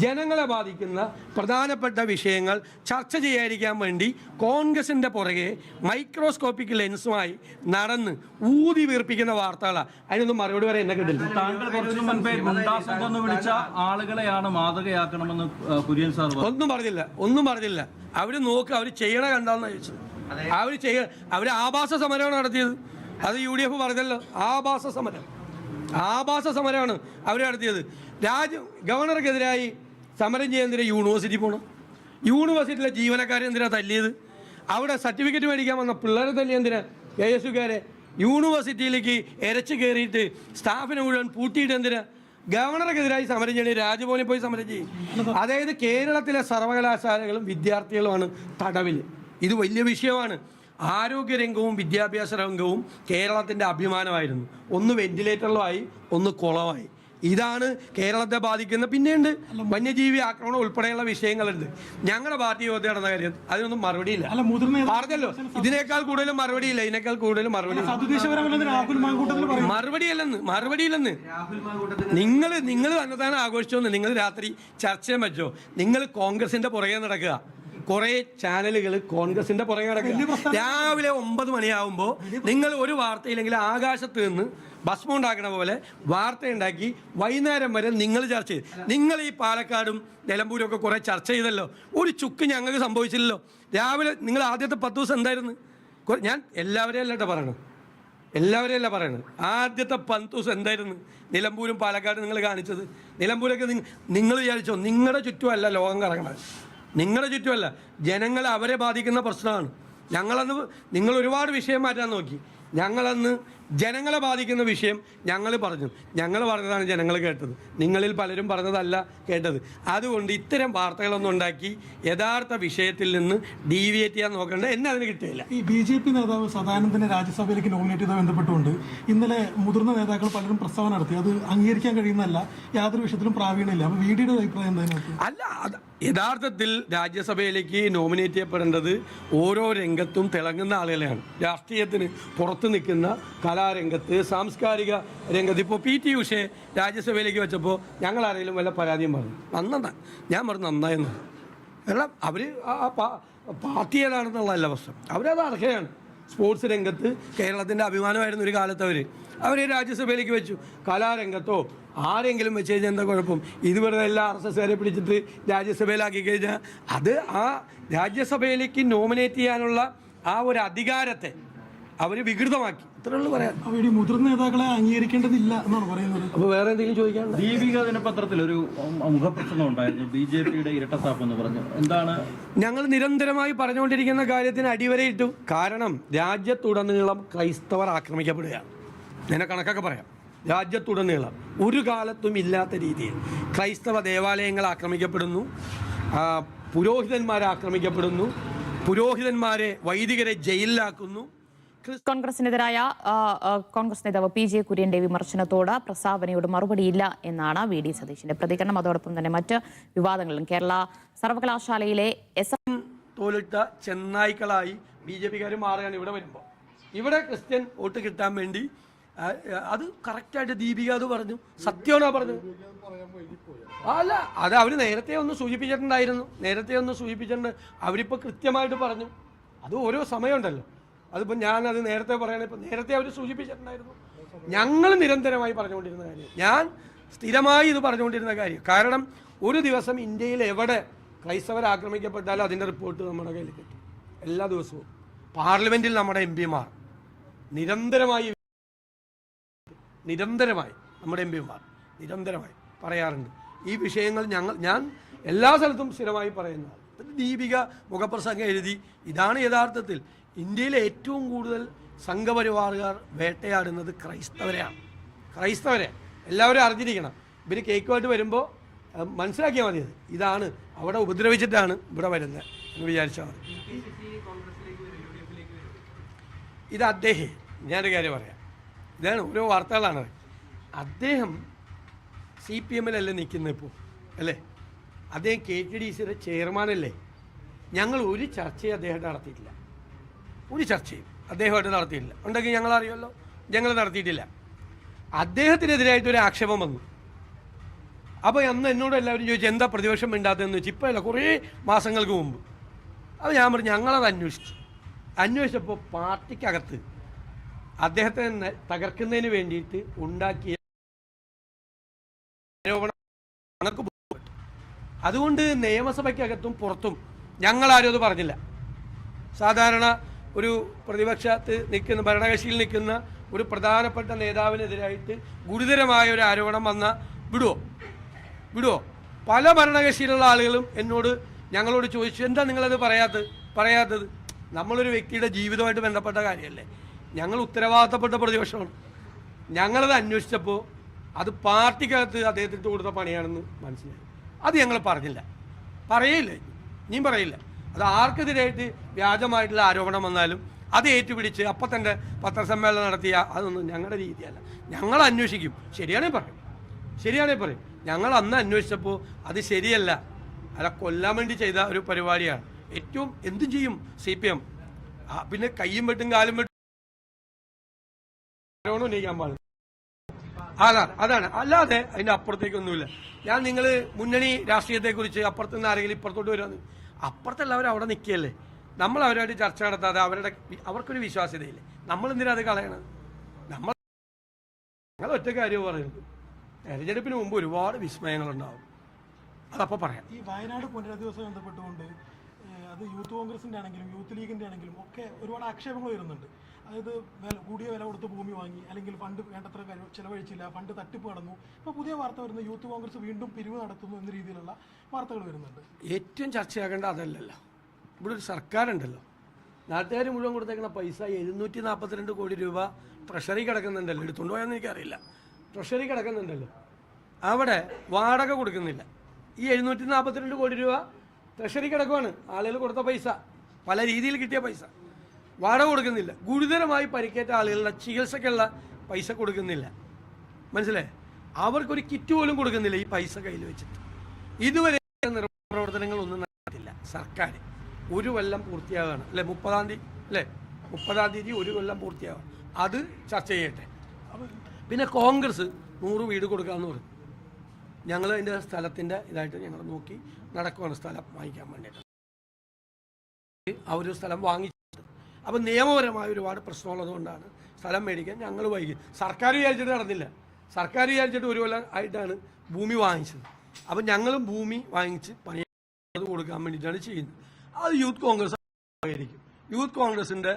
ജനങ്ങളെ ബാധിക്കുന്ന പ്രധാനപ്പെട്ട വിഷയങ്ങൾ ചർച്ച ചെയ്യാതിരിക്കാൻ വേണ്ടി കോൺഗ്രസിന്റെ പുറകെ മൈക്രോസ്കോപ്പിക് ലെൻസുമായി നടന്ന് ഊതി വീർപ്പിക്കുന്ന വാർത്തകളാണ് അതിനൊന്നും മറുപടി വരെ എന്നെ കിട്ടില്ല താങ്കൾ കുറച്ചു മുൻപേ വിളിച്ച ആളുകളെയാണ് മാതൃകയാക്കണമെന്ന് ഏഹ്, കുര്യൻ സാർ പറഞ്ഞു. ഒന്നും പറഞ്ഞില്ല ഒന്നും പറഞ്ഞില്ല. അവർ നോക്ക് അവർ ചെയ്യണ കണ്ടാന്ന് ചോദിച്ചത് അവർ ചെയ്യ അവർ ആഭാസ സമരമാണ് നടത്തിയത്. അത് യു ഡി എഫ് പറഞ്ഞല്ലോ ആഭാസ സമരം. ആഭാസ സമരമാണ് അവർ നടത്തിയത്. രാജ ഗവർണർക്കെതിരായി സമരം ചെയ്യാൻ എന്തിനാണ് യൂണിവേഴ്സിറ്റി പോകണം യൂണിവേഴ്സിറ്റിയിലെ ജീവനക്കാരെ എന്തിനാ തല്ലിയത്? അവിടെ സർട്ടിഫിക്കറ്റ് മേടിക്കാൻ വന്ന പിള്ളേരെ തല്ലി എന്തിനാ? എ യുക്കാരെ യൂണിവേഴ്സിറ്റിയിലേക്ക് എരച്ച് കയറിയിട്ട് സ്റ്റാഫിനെ മുഴുവൻ പൂട്ടിയിട്ട് എന്തിനാ? ഗവർണർക്കെതിരായി സമരം ചെയ്യണേ രാജ്ഭവനിൽ പോയി സമരം ചെയ്യും. അതായത് കേരളത്തിലെ സർവകലാശാലകളും വിദ്യാർത്ഥികളുമാണ് തടവിൽ ഇത് വലിയ വിഷയമാണ്. ആരോഗ്യരംഗവും വിദ്യാഭ്യാസ രംഗവും കേരളത്തിന്റെ അഭിമാനമായിരുന്നു. ഒന്ന് വെന്റിലേറ്ററിലുമായി ഒന്ന് കുളമായി ഇതാണ് കേരളത്തെ ബാധിക്കുന്ന പിന്നെയുണ്ട്. വന്യജീവി ആക്രമണം ഉൾപ്പെടെയുള്ള വിഷയങ്ങളുണ്ട്. ഞങ്ങളുടെ പാർട്ടി യോഗത്തിൽ നടന്ന കാര്യം അതിനൊന്നും മറുപടിയില്ല അല്ല മുതിർന്ന പറഞ്ഞല്ലോ ഇതിനേക്കാൾ കൂടുതലും മറുപടിയില്ല ഇതിനേക്കാൾ കൂടുതലും മറുപടി മറുപടിയല്ലെന്ന് മറുപടിയില്ലെന്ന് നിങ്ങൾ നിങ്ങൾ തന്നെത്താണ് ആഘോഷിച്ചോന്ന്. നിങ്ങൾ രാത്രി ചർച്ച ചെയ്യാൻ പറ്റോ നിങ്ങൾ കോൺഗ്രസിന്റെ പുറകെ നടക്കുക. കുറെ ചാനലുകൾ കോൺഗ്രസിന്റെ പുറകെ കിടക്കുന്നു രാവിലെ ഒമ്പത് മണിയാവുമ്പോൾ നിങ്ങൾ ഒരു വാർത്തയില്ലെങ്കിൽ ആകാശത്ത് നിന്ന് ഭസ്മം ഉണ്ടാക്കണ പോലെ വാർത്ത ഉണ്ടാക്കി വൈകുന്നേരം വരെ നിങ്ങൾ ചർച്ച ചെയ്ത് നിങ്ങൾ ഈ പാലക്കാടും നിലമ്പൂരും ഒക്കെ കുറെ ചർച്ച ചെയ്തല്ലോ. ഒരു ചുക്ക് ഞങ്ങൾക്ക് സംഭവിച്ചില്ലല്ലോ. രാവിലെ നിങ്ങൾ ആദ്യത്തെ പത്ത് ദിവസം എന്തായിരുന്നു? ഞാൻ എല്ലാവരെയും അല്ല പറയണം എല്ലാവരെയും അല്ല പറയണത്. ആദ്യത്തെ പത്ത് ദിവസം എന്തായിരുന്നു നിലമ്പൂരും പാലക്കാടും നിങ്ങൾ കാണിച്ചത്? നിലമ്പൂരൊക്കെ നിങ്ങൾ വിചാരിച്ചോ നിങ്ങളുടെ ചുറ്റുമല്ല ലോകം കറങ്ങണത്. നിങ്ങളുടെ ചുറ്റുമല്ല. ജനങ്ങളെ അവരെ ബാധിക്കുന്ന പ്രശ്നമാണ്. ഞങ്ങളന്ന് നിങ്ങൾ ഒരുപാട് വിഷയം മാറ്റാൻ നോക്കി. ഞങ്ങളന്ന് ജനങ്ങളെ ബാധിക്കുന്ന വിഷയം ഞങ്ങൾ പറഞ്ഞു. ഞങ്ങൾ പറഞ്ഞതാണ് ജനങ്ങൾ കേട്ടത്. നിങ്ങളിൽ പലരും പറഞ്ഞതല്ല കേട്ടത്. അതുകൊണ്ട് ഇത്തരം വാർത്തകളൊന്നും ഉണ്ടാക്കി യഥാർത്ഥ വിഷയത്തിൽ നിന്ന് ഡീവിയേറ്റ് ചെയ്യാൻ നോക്കേണ്ട. എന്നെ അതിന് കിട്ടിയില്ല. ഈ ബി ജെ പി നേതാവ് സദാനന്ദനെ രാജ്യസഭയിലേക്ക് നോമിനേറ്റ് ചെയ്ത ബന്ധപ്പെട്ടുകൊണ്ട് ഇന്നലെ മുതിർന്ന നേതാക്കൾ പലരും പ്രസ്താവന നടത്തി. അത് അംഗീകരിക്കാൻ കഴിയുന്നതല്ല. യാതൊരു വിഷയത്തിലും പ്രാവീണ്യമില്ല. അപ്പോൾ വി ഡിയുടെ അഭിപ്രായം എന്തായാലും അല്ല അത് യഥാർത്ഥത്തിൽ രാജ്യസഭയിലേക്ക് നോമിനേറ്റ് ചെയ്യപ്പെടേണ്ടത് ഓരോ രംഗത്തും തിളങ്ങുന്ന ആളുകളെയാണ്. രാഷ്ട്രീയത്തിന് പുറത്ത് നിൽക്കുന്ന കലാരംഗത്ത് സാംസ്കാരിക രംഗത്ത്. ഇപ്പോൾ പി ടി ഉഷയെ രാജ്യസഭയിലേക്ക് വെച്ചപ്പോൾ ഞങ്ങൾ ആരെങ്കിലും വല്ല പരാതിയും പറഞ്ഞു? നന്നാ ഞാൻ പറഞ്ഞു നന്നായെന്ന് കാരണം അവർ ആ പാർട്ടി ഏതാണെന്നുള്ളതല്ല പ്രശ്നം. അവരത് അർഹയാണ്. സ്പോർട്സ് രംഗത്ത് കേരളത്തിന്റെ അഭിമാനമായിരുന്നു ഒരു കാലത്ത് അവർ അവരെ രാജ്യസഭയിലേക്ക് വെച്ചു. കലാരംഗത്തോ ആരെങ്കിലും വെച്ച് കഴിഞ്ഞാൽ എന്താ കുഴപ്പം? ഇത് വെറുതെ എല്ലാ ആർ എസ് എസ്കാരെ പിടിച്ചിട്ട് രാജ്യസഭയിലാക്കി കഴിഞ്ഞാൽ അത് ആ രാജ്യസഭയിലേക്ക് നോമിനേറ്റ് ചെയ്യാനുള്ള ആ ഒരു അധികാരത്തെ അവർ വികൃതമാക്കി. ഇത്രേ ഉള്ളൂ പറയാൻ. അപ്പൊ ഈ മുതിർന്ന നേതാക്കളെ അംഗീകരിക്കേണ്ടതില്ല എന്നാണ് പറയുന്നത്. അപ്പോൾ വേറെ എന്തെങ്കിലും ചോദിക്കാൻ ദീപിക ദിനപത്രത്തിൽ ഒരു മുഖപ്രസംഗം ഉണ്ടായിരുന്നു. ബി ജെ പിയുടെ ഇരട്ടത്താപ്പ് എന്ന് പറഞ്ഞു. എന്താണ്? ഞങ്ങൾ നിരന്തരമായി പറഞ്ഞുകൊണ്ടിരിക്കുന്ന കാര്യത്തിന് അടിവരയിട്ടു. കാരണം രാജ്യത്തുടനീളം ക്രൈസ്തവർ ആക്രമിക്കപ്പെടുകയാണ്. ഞാൻ കണക്കൊക്കെ പറയാം. രാജ്യത്തുടനീളം. ഒരു കാലത്തും ഇല്ലാത്ത രീതിയിൽ ക്രൈസ്തവ ദേവാലയങ്ങൾ ആക്രമിക്കപ്പെടുന്നു. പുരോഹിതന്മാരെ ആക്രമിക്കപ്പെടുന്നു. പുരോഹിതന്മാരെ വൈദികരെ ജയിലിലാക്കുന്നു. കോൺഗ്രസിനെതിരായ കോൺഗ്രസ് നേതാവ് പി ജെ കുര്യന്റെ വിമർശനത്തോട് പ്രസ്താവനയോട് മറുപടിയില്ല എന്നാണ് വി ഡി സതീശിന്റെ പ്രതികരണം. അതോടൊപ്പം തന്നെ മറ്റ് വിവാദങ്ങളിലും കേരള സർവകലാശാലയിലെ എസ് എം തോലിട്ട ചെന്നായ്ക്കളായി ബി ജെ പിക്കാർ മാറുകയാണ് ഇവിടെ വരുമ്പോൾ ഇവിടെ ക്രിസ്ത്യൻ വോട്ട് കിട്ടാൻ വേണ്ടി അത് കറക്റ്റായിട്ട് ദീപിക അത് പറഞ്ഞു. സത്യമാണോ പറഞ്ഞു അല്ല അത് അവർ നേരത്തെ ഒന്ന് സൂചിപ്പിച്ചിട്ടുണ്ടായിരുന്നു. നേരത്തെ ഒന്ന് സൂചിപ്പിച്ചിട്ടുണ്ട്. അവരിപ്പോൾ കൃത്യമായിട്ട് പറഞ്ഞു. അത് ഓരോ സമയമുണ്ടല്ലോ. അതിപ്പോൾ ഞാൻ അത് നേരത്തെ പറയണേ ഇപ്പം നേരത്തെ അവർ സൂചിപ്പിച്ചിട്ടുണ്ടായിരുന്നു. ഞങ്ങൾ നിരന്തരമായി പറഞ്ഞുകൊണ്ടിരുന്ന കാര്യം. ഞാൻ സ്ഥിരമായി ഇത് പറഞ്ഞുകൊണ്ടിരുന്ന കാര്യം. കാരണം ഒരു ദിവസം ഇന്ത്യയിൽ എവിടെ ക്രൈസ്തവർ ആക്രമിക്കപ്പെട്ടാലും അതിന്റെ റിപ്പോർട്ട് നമ്മുടെ കയ്യിൽ കിട്ടും. എല്ലാ ദിവസവും. പാർലമെന്റിൽ നമ്മുടെ എം പിമാർ. നിരന്തരമായി നിരന്തരമായി നമ്മുടെ എം പിമാർ നിരന്തരമായി പറയാറുണ്ട്. ഈ വിഷയങ്ങൾ ഞങ്ങൾ ഞാൻ എല്ലാ സ്ഥലത്തും സ്ഥിരമായി പറയുന്നതാണ്. ദീപിക മുഖപ്രസംഗം എഴുതി. ഇതാണ് യഥാർത്ഥത്തിൽ ഇന്ത്യയിലെ ഏറ്റവും കൂടുതൽ സംഘപരിവാറുകാർ വേട്ടയാടുന്നത് ക്രൈസ്തവരെയാണ്. ക്രൈസ്തവരെ. എല്ലാവരും അറിഞ്ഞിരിക്കണം. ഇവർ കേക്കുമായിട്ട് വരുമ്പോൾ മനസ്സിലാക്കിയാൽ മതിയത് ഇതാണ് അവിടെ ഉപദ്രവിച്ചിട്ടാണ് ഇവിടെ വരുന്നത് എന്ന് വിചാരിച്ചാൽ മതി. ഇത് അദ്ദേഹം ഞാനൊരു കാര്യം പറയാം. ഇതാണ് ഓരോ വാർത്തകളാണ്. അദ്ദേഹം സി പി എമ്മിലല്ലേ നിൽക്കുന്നത് ഇപ്പോൾ അല്ലേ? അദ്ദേഹം കെ ടി ഡി സിയുടെ ചെയർമാനല്ലേ ഞങ്ങൾ ഒരു ചർച്ചയും അദ്ദേഹം നടത്തിയിട്ടില്ല. ഒരു ചർച്ചയും അദ്ദേഹമായിട്ട് നടത്തിയിട്ടില്ല. ഉണ്ടെങ്കിൽ ഞങ്ങൾ അറിയുമല്ലോ. ഞങ്ങൾ നടത്തിയിട്ടില്ല. അദ്ദേഹത്തിനെതിരായിട്ട് ഒരു ആക്ഷേപം വന്നു. അപ്പോൾ അന്ന് എന്നോട് എല്ലാവരും ചോദിച്ചു എന്താ പ്രതിപക്ഷം മിണ്ടാത്തതെന്ന് വെച്ചാൽ ഇപ്പോഴല്ല കുറേ മാസങ്ങൾക്ക് മുമ്പ്. അപ്പോൾ ഞാൻ പറഞ്ഞു ഞങ്ങളത് അന്വേഷിച്ചു. അന്വേഷിച്ചപ്പോൾ പാർട്ടിക്കകത്ത് അദ്ദേഹത്തെ തകർക്കുന്നതിന് വേണ്ടിയിട്ട് ഉണ്ടാക്കിയ അതുകൊണ്ട് നിയമസഭയ്ക്കകത്തും പുറത്തും ഞങ്ങളാരും അത് പറഞ്ഞില്ല. സാധാരണ ഒരു പ്രതിപക്ഷത്ത് നിൽക്കുന്ന ഭരണകക്ഷിയിൽ നിൽക്കുന്ന ഒരു പ്രധാനപ്പെട്ട നേതാവിനെതിരായിട്ട് ഗുരുതരമായ ഒരു ആരോപണം വന്ന വിടുവോ? വിടുവോ? പല ഭരണകക്ഷിയിലുള്ള ആളുകളും എന്നോട് ഞങ്ങളോട് ചോദിച്ചു എന്താ നിങ്ങളത് പറയാത്തത്? പറയാത്തത്? നമ്മളൊരു വ്യക്തിയുടെ ജീവിതമായിട്ട് ബന്ധപ്പെട്ട കാര്യമല്ലേ. ഞങ്ങൾ ഉത്തരവാദിത്തപ്പെട്ട പ്രതിപക്ഷമാണ്. ഞങ്ങളത് അന്വേഷിച്ചപ്പോൾ അത് പാർട്ടിക്കകത്ത് അദ്ദേഹത്തിന് കൊടുത്ത പണിയാണെന്ന് മനസ്സിലായി. അത് ഞങ്ങൾ പറഞ്ഞില്ല. പറയില്ല. ഇനിയും പറയില്ല. അത് ആർക്കെതിരായിട്ട് വ്യാജമായിട്ടുള്ള ആരോപണം വന്നാലും അത് ഏറ്റുപിടിച്ച് അപ്പം തന്നെ പത്രസമ്മേളനം നടത്തിയ അതൊന്നും ഞങ്ങളുടെ രീതിയല്ല. ഞങ്ങൾ അന്വേഷിക്കും. ശരിയാണേ പറയും. ശരിയാണേ പറയും. ഞങ്ങൾ അന്ന് അന്വേഷിച്ചപ്പോൾ അത് ശരിയല്ല. അല്ല കൊല്ലാൻ വേണ്ടി ചെയ്ത ഒരു പരിപാടിയാണ്. ഏറ്റവും എന്തും ചെയ്യും സി പി എം. പിന്നെ കയ്യും വെട്ടും കാലും വെട്ടും ഉന്നയിക്കാൻ പാടില്ല. അതാണ് അതാണ്. അല്ലാതെ അതിന്റെ അപ്പുറത്തേക്കൊന്നുമില്ല. ഞാൻ നിങ്ങൾ മുന്നണി രാഷ്ട്രീയത്തെ കുറിച്ച് അപ്പുറത്ത് നിന്ന് ആരെങ്കിലും ഇപ്പുറത്തോട്ട് വരുമെന്ന് അപ്പുറത്തുള്ളവർ അവിടെ നിൽക്കുകയല്ലേ നമ്മൾ അവരുമായിട്ട് ചർച്ച നടത്താതെ അവരുടെ അവർക്കൊരു വിശ്വാസ്യതയില്ലേ? നമ്മൾ എന്തിനാ അത് കളയണത്? നമ്മൾ ഞങ്ങൾ ഒറ്റ കാര്യം പറയുന്നത് തെരഞ്ഞെടുപ്പിന് മുമ്പ് ഒരുപാട് വിസ്മയങ്ങൾ വിസ്മയങ്ങളുണ്ടാവും. അതപ്പോൾ പറയാം. ഈ വയനാട് പുനരധിവാസം ബന്ധപ്പെട്ടുകൊണ്ട് അത് യൂത്ത് കോൺഗ്രസിന്റെ ആണെങ്കിലും യൂത്ത് ലീഗിന്റെ ആണെങ്കിലും ഒക്കെ ഒരുപാട് ആക്ഷേപങ്ങൾ വരുന്നുണ്ട് അതായത് വില- കൂടിയ വില കൊടുത്ത് ഭൂമി വാങ്ങി അല്ലെങ്കിൽ ഫണ്ട് വേണ്ടത്ര ചിലവഴിച്ചില്ല ഫണ്ട് തട്ടിപ്പ് നടന്നു ഇപ്പോൾ പുതിയ വാർത്ത വരുന്നത് യൂത്ത് കോൺഗ്രസ് വീണ്ടും പിരിവ് നടത്തുന്നു എന്ന രീതിയിലുള്ള വാർത്തകൾ വരുന്നുണ്ട്. ഏറ്റവും ചർച്ചയാകേണ്ട അതല്ലല്ലോ. ഇവിടെ ഒരു സർക്കാരുണ്ടല്ലോ. നാട്ടുകാർ മുഴുവൻ കൊടുത്തേക്കുന്ന പൈസ എഴുന്നൂറ്റി നാൽപ്പത്തിരണ്ട് കോടി രൂപ ട്രഷറി കിടക്കുന്നുണ്ടല്ലോ. എടുത്തുകൊണ്ട് പോയെന്ന് എനിക്കറിയില്ല. ട്രഷറി കിടക്കുന്നുണ്ടല്ലോ. അവിടെ വാടക കൊടുക്കുന്നില്ല. ഈ എഴുന്നൂറ്റി നാൽപ്പത്തിരണ്ട് കോടി രൂപ ട്രഷറി കിടക്കുവാണ്. ആളുകൾ കൊടുത്ത പൈസ. പല രീതിയിൽ കിട്ടിയ പൈസ. വാടക കൊടുക്കുന്നില്ല. ഗുരുതരമായി പരിക്കേറ്റ ആളുകളുടെ ചികിത്സയ്ക്കുള്ള പൈസ കൊടുക്കുന്നില്ല. മനസ്സിലായേ? അവർക്കൊരു കിറ്റ് പോലും കൊടുക്കുന്നില്ല ഈ പൈസ കയ്യിൽ വെച്ചിട്ട്. ഇതുവരെ പ്രവർത്തനങ്ങളൊന്നും നടത്തില്ല സർക്കാർ ഒരു കൊല്ലം പൂർത്തിയാവുകയാണ്. അല്ലെ? മുപ്പതാം തീയതി അല്ലേ? മുപ്പതാം തീയതി ഒരു കൊല്ലം പൂർത്തിയാവുക അത് ചർച്ച ചെയ്യട്ടെ. പിന്നെ കോൺഗ്രസ് നൂറ് വീട് കൊടുക്കാമെന്ന് പറഞ്ഞു. ഞങ്ങൾ അതിന്റെ സ്ഥലത്തിന്റെ ഇതായിട്ട് ഞങ്ങൾ നോക്കി നടക്കുവാണ് സ്ഥലം വാങ്ങിക്കാൻ വേണ്ടിയിട്ട്. അവർ സ്ഥലം വാങ്ങിച്ചത് അപ്പം നിയമപരമായ ഒരുപാട് പ്രശ്നമുള്ളതുകൊണ്ടാണ് സ്ഥലം മേടിക്കാൻ ഞങ്ങൾ വൈകി സർക്കാർ വിചാരിച്ചിട്ട് നടന്നില്ല. സർക്കാർ വിചാരിച്ചിട്ട് ഒരു കൊല്ലം ആയിട്ടാണ് ഭൂമി വാങ്ങിച്ചത്. അപ്പം ഞങ്ങളും ഭൂമി വാങ്ങിച്ച് പണി കൊടുക്കാൻ വേണ്ടിയിട്ടാണ് ചെയ്യുന്നത്. അത് യൂത്ത് കോൺഗ്രസ് ആയിരിക്കും. യൂത്ത് കോൺഗ്രസിന്റെ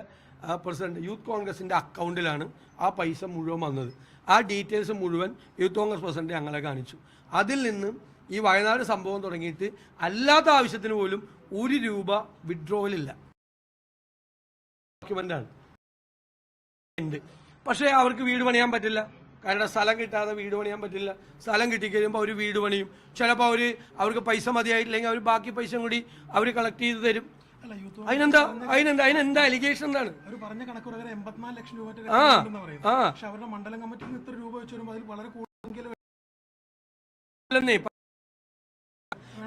പ്രസിഡന്റ് യൂത്ത് കോൺഗ്രസിന്റെ അക്കൗണ്ടിലാണ് ആ പൈസ മുഴുവൻ വന്നത്. ആ ഡീറ്റെയിൽസ് മുഴുവൻ യൂത്ത് കോൺഗ്രസ് പ്രസിഡന്റ് ഞങ്ങളെ കാണിച്ചു. അതിൽ നിന്ന് ഈ വയനാട് സംഭവം തുടങ്ങിയിട്ട് അല്ലാത്ത ആവശ്യത്തിന് പോലും ഒരു രൂപ വിഡ്രോവലില്ല. ഡോക്യുമെന്റാണ് ഉണ്ട്. പക്ഷേ അവർക്ക് വീട് പണിയാൻ പറ്റില്ല. കാരണം സ്ഥലം കിട്ടാതെ വീട് പണിയാൻ പറ്റില്ല. സ്ഥലം കിട്ടിക്കഴിയുമ്പോൾ അവർ വീട് പണിയും. ചിലപ്പോൾ അവർ അവർക്ക് പൈസ മതിയായിട്ടില്ലെങ്കിൽ അവർ ബാക്കി പൈസ കൂടി അവർ കളക്ട് ചെയ്ത് തരും. അതിനെന്താ അതിനെന്താ അതിനെന്താ അലിഗേഷൻ എന്താണ്? പറഞ്ഞ കണക്ക് പ്രകാരം എൺപത്തിനാല് ലക്ഷം രൂപ ആ, ആ. പക്ഷെ അവരുടെ മണ്ഡലം കമ്മിറ്റിയിൽ ഇത്ര രൂപ വെച്ച് വരുമ്പോൾ അതിൽ വളരെ കൂടുതൽ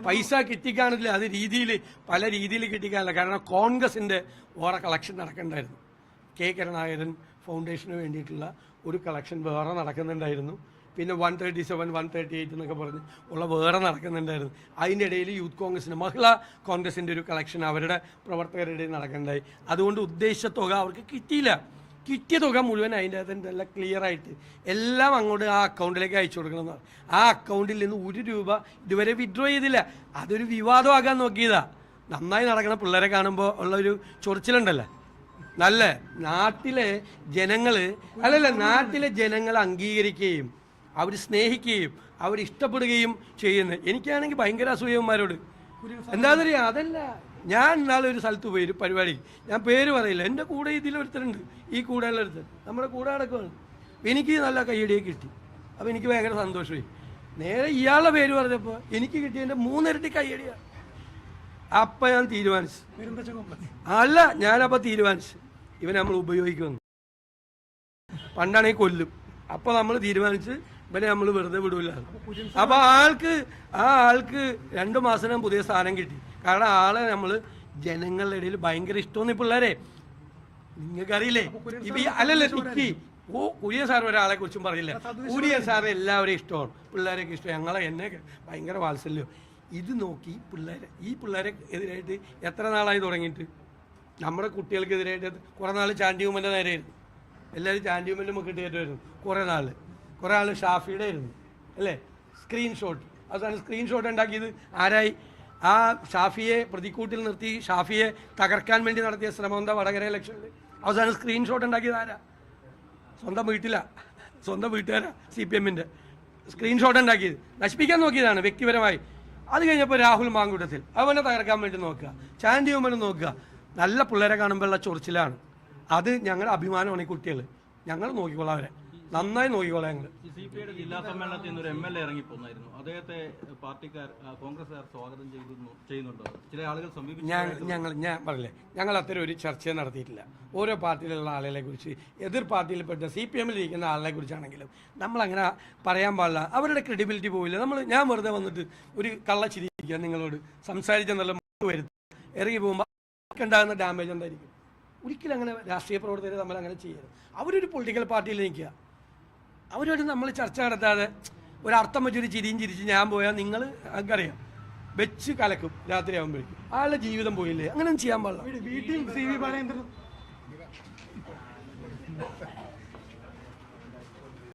പൈസ കിട്ടിക്കാണില്ല അത് രീതിയിൽ പല രീതിയിൽ കിട്ടിക്കാനില്ല കാരണം കോൺഗ്രസിന്റെ വേറെ കളക്ഷൻ നടക്കണ്ടായിരുന്നു. കെ കരുണാകരൻ ഫൗണ്ടേഷന് വേണ്ടിയിട്ടുള്ള ഒരു കളക്ഷൻ വേറെ നടക്കുന്നുണ്ടായിരുന്നു. പിന്നെ one thirty seven one thirty eight എന്നൊക്കെ പറഞ്ഞ് ഉള്ള വേറെ നടക്കുന്നുണ്ടായിരുന്നു. അതിന്റെ ഇടയിൽ യൂത്ത് കോൺഗ്രസിന്റെ മഹിളാ കോൺഗ്രസിന്റെ ഒരു കളക്ഷൻ അവരുടെ പ്രവർത്തകരുടെ നടക്കണ്ടായി. അതുകൊണ്ട് ഉദ്ദേശിച്ച തുക അവർക്ക് കിട്ടിയില്ല. കിട്ടിയ തുക മുഴുവൻ അതിന്റെ അകത്ത് നല്ല ക്ലിയർ ആയിട്ട് എല്ലാം അങ്ങോട്ട് ആ അക്കൗണ്ടിലേക്ക് അയച്ചു കൊടുക്കണം എന്നാണ്. ആ അക്കൗണ്ടിൽ നിന്ന് ഒരു രൂപ ഇതുവരെ വിഡ്രോ ചെയ്തില്ല. അതൊരു വിവാദമാകാൻ നോക്കിയതാ. നന്നായി നടക്കുന്ന പിള്ളേരെ കാണുമ്പോൾ ഉള്ള ഒരു ചൊറിച്ചിലുണ്ടല്ലോ? നല്ല. നാട്ടിലെ ജനങ്ങൾ അല്ലല്ല നാട്ടിലെ ജനങ്ങൾ അംഗീകരിക്കുകയും അവർ സ്നേഹിക്കുകയും അവർ ഇഷ്ടപ്പെടുകയും ചെയ്യുന്നത്. എനിക്കാണെങ്കിൽ ഭയങ്കര അസൂയന്മാരോട് എന്താണെന്നറിയാം അതല്ല. ഞാൻ നാളെ ഒരു സ്ഥലത്ത് പോയി ഒരു പരിപാടി. ഞാൻ പേര് പറയില്ല. എന്റെ കൂടെ ഇതിലൊരുത്തരുണ്ട്. ഈ കൂടെയുള്ള ഒരുത്തൻ നമ്മുടെ കൂടെ അടക്കമാണ് എനിക്ക് നല്ല കയ്യടിയൊക്കെ കിട്ടി. അപ്പോൾ എനിക്ക് ഭയങ്കര സന്തോഷമായി. നേരെ ഇയാളുടെ പേര് പറഞ്ഞപ്പോൾ എനിക്ക് കിട്ടിയതിന്റെ മൂന്നിരട്ടി കയ്യടിയാണ് അപ്പം ഞാൻ തീരുമാനിച്ചു. അല്ല ഞാനപ്പോൾ തീരുമാനിച്ചു. ഇവനെ നമ്മൾ ഉപയോഗിക്കുന്നു. പണ്ടാണെങ്കിൽ കൊല്ലും. അപ്പോൾ നമ്മൾ തീരുമാനിച്ച് ഇവനെ നമ്മൾ വെറുതെ വിടൂല. അപ്പൊ ആൾക്ക് ആ ആൾക്ക് രണ്ടു മാസം പുതിയ സ്ഥാനം കിട്ടി. കാരണം ആളെ നമ്മൾ ജനങ്ങളുടെ ഇടയിൽ ഭയങ്കര ഇഷ്ടമെന്ന് ഈ പിള്ളേരെ. നിങ്ങൾക്കറിയില്ലേ? ഇപ്പൊ അല്ലല്ലേ നിക്കി ഓ കുര്യൻ സാർ ഒരാളെ കുറിച്ചും പറയില്ല. കുര്യൻ സാർ എല്ലാവരെയും ഇഷ്ടമാണ്. പിള്ളേരൊക്കെ ഇഷ്ടം. ഞങ്ങളെ എന്നെ ഭയങ്കര വാത്സല്യം. ഇത് നോക്കി പിള്ളേരെ ഈ പിള്ളേരെ എതിരായിട്ട് എത്ര നാളായി തുടങ്ങിയിട്ട്? നമ്മുടെ കുട്ടികൾക്കെതിരായിട്ട് കുറേ നാൾ ചാണ്ടിയുമ്മന്റെ നേരെയായിരുന്നു. എല്ലാവരും ചാൻഡിയുമന്റെ മുക്കിട്ട് കയറ്റുമായിരുന്നു കുറേ നാൾ കുറേ ആൾ ഷാഫിയുടെ ആയിരുന്നു അല്ലേ? സ്ക്രീൻഷോട്ട് അവസാനം സ്ക്രീൻഷോട്ട് ഉണ്ടാക്കിയത് ആരായി? ആ ഷാഫിയെ പ്രതിക്കൂട്ടിൽ നിർത്തി ഷാഫിയെ തകർക്കാൻ വേണ്ടി നടത്തിയ ശ്രമം എന്താ വടകര ഇലക്ഷനിൽ അവസാനം സ്ക്രീൻഷോട്ട് ഉണ്ടാക്കിയത് ആരാ? സ്വന്തം വീട്ടിലാ. സ്വന്തം വീട്ടുകാരാ സി പി എമ്മിന്റെ സ്ക്രീൻഷോട്ട് ഉണ്ടാക്കിയത്. നശിപ്പിക്കാൻ നോക്കിയതാണ് വ്യക്തിപരമായി. അത് കഴിഞ്ഞപ്പോൾ രാഹുൽ മാങ്കൂട്ടത്തിൽ. അവനെ തകർക്കാൻ വേണ്ടി നോക്കുക. ചാൻഡി ഉമ്മനെ നോക്കുക. നല്ല പിള്ളേരെ കാണുമ്പോഴുള്ള ചൊറിച്ചിലാണ്. അത് ഞങ്ങളുടെ അഭിമാനമാണ് ഈ കുട്ടികൾ ഞങ്ങൾ നോക്കിക്കോളാം അവരെ. നന്നായി നോക്കിക്കോളെ ഞങ്ങൾ സി പി ഐയുടെ ജില്ലാ സമ്മേളനത്തിൽ നിന്ന് ഒരു എം എൽ എ ഇറങ്ങിപ്പോന്നായിരുന്നു. അദ്ദേഹത്തെ പാർട്ടിക്കാർ കോൺഗ്രസ്സുകാർ സ്വാഗതം ചെയ്തു ചെയ്യുന്നുണ്ടോ? ചില ആളുകൾ സമീപിച്ചു ഞങ്ങൾ ഞാൻ പറയില്ലേ ഞങ്ങൾ അത്തരം ഒരു ചർച്ച നടത്തിയിട്ടില്ല. ഓരോ പാർട്ടിയിലുള്ള ആളുകളെ കുറിച്ച് എതിർ പാർട്ടിയിൽപ്പെട്ട സി പി എമ്മിൽ ഇരിക്കുന്ന ആളുകളെ കുറിച്ചാണെങ്കിലും നമ്മൾ അങ്ങനെ പറയാൻ പാടില്ല. അവരുടെ ക്രെഡിബിലിറ്റി പോവില്ല. നമ്മൾ ഞാൻ വെറുതെ വന്നിട്ട് ഒരു കള്ള ചിരിക്കുക നിങ്ങളോട്. സംസാരിച്ച നല്ല വരുത്തും ഇറങ്ങി പോകുമ്പോൾ ഉണ്ടാകുന്ന ഡാമേജ് എന്തായിരിക്കും? ഒരിക്കലും അങ്ങനെ രാഷ്ട്രീയ പ്രവർത്തകർ നമ്മൾ അങ്ങനെ ചെയ്യരുത്. അവരൊരു പൊളിറ്റിക്കൽ പാർട്ടിയിൽ നിൽക്കുക. അവരോട് നമ്മൾ ചർച്ച നടത്താതെ ഒരർത്ഥം വെച്ചൊരു ചിരിയും ചിരിച്ച് ഞാൻ പോയാൽ നിങ്ങൾ എനിക്കറിയാം. വെച്ച് കലക്കും രാത്രി ആകുമ്പോഴേക്കും ആളുടെ ജീവിതം പോയില്ലേ? അങ്ങനെ ചെയ്യാൻ പാടില്ല. വീട്ടിൽ